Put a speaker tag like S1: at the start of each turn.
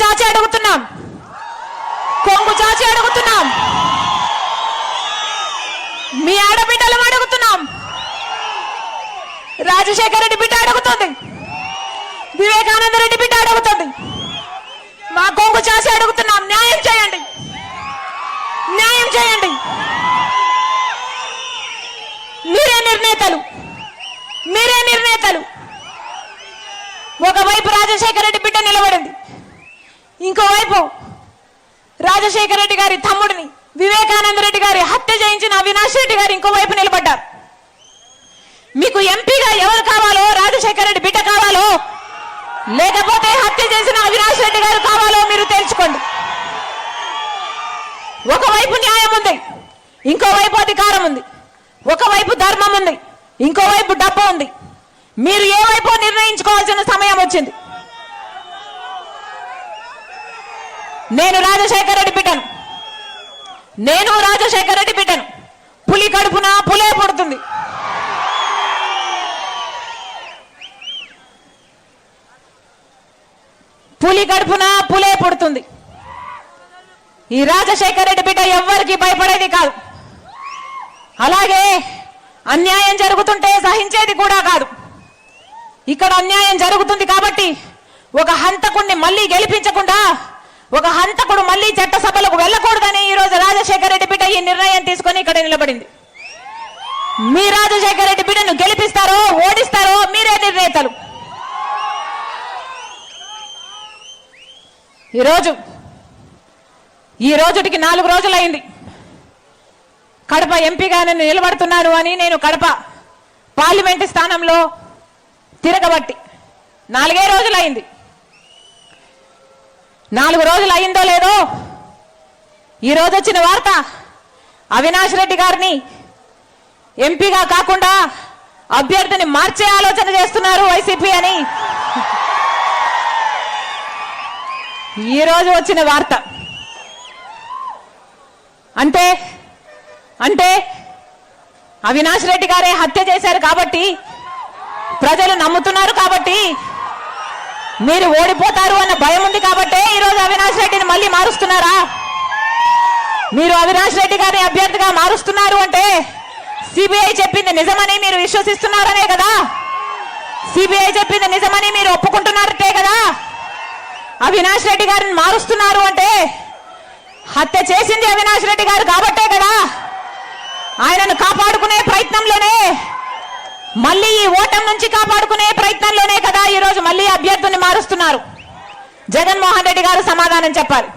S1: చాచి అడుగుతున్నాం. కొంగు చాచి అడుగుతున్నాం. మీ ఆడబిడ్డలం అడుగుతున్నాం. రాజశేఖర రెడ్డి బిడ్డ అడుగుతుంది. వివేకానంద రెడ్డి బిడ్డ అడుగుతుంది. మా కొంగు చాచి అడుగుతున్నాం. న్యాయం చేయండి. న్యాయం చేయండి. మీరే నిర్ణేతలు. మీరే నిర్ణేతలు. ఒకవైపు రాజశేఖర రెడ్డి బిడ్డ నిలబడింది. ఇంకోవైపు రాజశేఖర రెడ్డి గారి తమ్ముడిని వివేకానంద రెడ్డి గారి హత్య చేయించిన అవినాష్ రెడ్డి గారు ఇంకోవైపు నిలబడ్డారు. మీకు ఎంపీగా ఎవరు కావాలో రాజశేఖర రెడ్డి బిడ్డ కావాలో లేకపోతే హత్య చేసిన అవినాష్ రెడ్డి గారు కావాలో మీరు తెలుసుకోండి. ఒకవైపు న్యాయం ఉంది ఇంకోవైపు అధికారం ఉంది ఒకవైపు ధర్మం ఉంది ఇంకోవైపు డబ్బు ఉంది. మీరు ఏ వైపు నేను రాజశేఖర రెడ్డి బిడ్డను. నేను రాజశేఖర రెడ్డి బిడ్డను. పులి కడుపున పులే పుడుతుంది. పులి కడుపున పులే పుడుతుంది. ఈ రాజశేఖర రెడ్డి బిడ్డ ఎవ్వరికి భయపడేది కాదు. అలాగే అన్యాయం జరుగుతుంటే సహించేది కూడా కాదు. ఇక్కడ అన్యాయం జరుగుతుంది కాబట్టి ఒక హంతకుణ్ణి మళ్ళీ గెలిపించకుండా ఒక హంతకుడు మళ్ళీ చట్టసభలకు వెళ్ళకూడదని ఈ రోజు రాజశేఖర రెడ్డి బిడ్డ ఈ నిర్ణయం తీసుకొని ఇక్కడ నిలబడింది. మీ రాజశేఖర రెడ్డి బిడ్డను గెలిపిస్తారో ఓడిస్తారో మీరే నిర్ణేతలు. ఈరోజు ఈ రోజుటికి నాలుగు రోజులైంది. కడప ఎంపీగా నేను నిలబడుతున్నాను అని నేను కడప పార్లమెంటు స్థానంలో తిరగబట్టి నాలుగే రోజులైంది. నాలుగు రోజులు అయిందో లేదో? ఈ రోజు వచ్చిన వార్త అవినాష్ రెడ్డి గారిని ఎంపీగా కాకుండా అభ్యర్థిని మార్చే ఆలోచన చేస్తున్నారు వైసీపీ అని. ఈ రోజు వచ్చిన వార్త. అంటే అంటే అవినాష్ రెడ్డి గారే హత్య చేశారు కాబట్టి ప్రజలు నమ్ముతున్నారు కాబట్టి మీరు ఓడిపోతారు అన్న భయం ఉంది కాబట్టే ఈరోజు అవినాష్ రెడ్డిని మళ్ళీ మారుస్తున్నారా? మీరు అవినాష్ రెడ్డి గారిని అభ్యర్థిగా మారుస్తున్నారు అంటే సిబిఐ చెప్పింది నిజమని మీరు విశ్వసిస్తున్నారనే కదా? సిబిఐ చెప్పింది నిజమని మీరు ఒప్పుకుంటున్నారంటే కదా? అవినాష్ రెడ్డి గారిని మారుస్తున్నారు అంటే హత్య చేసింది అవినాష్ రెడ్డి గారు కాబట్టే కదా? ఆయనను కాపాడుకునే ప్రయత్నంలోనే మళ్ళీ ఈ ఓటం నుంచి కాపాడుకునే ప్రయత్నంలోనే కదా ఈ రోజు జగన్మోహన్ రెడ్డి గారు సమాధానం చెప్పాలి.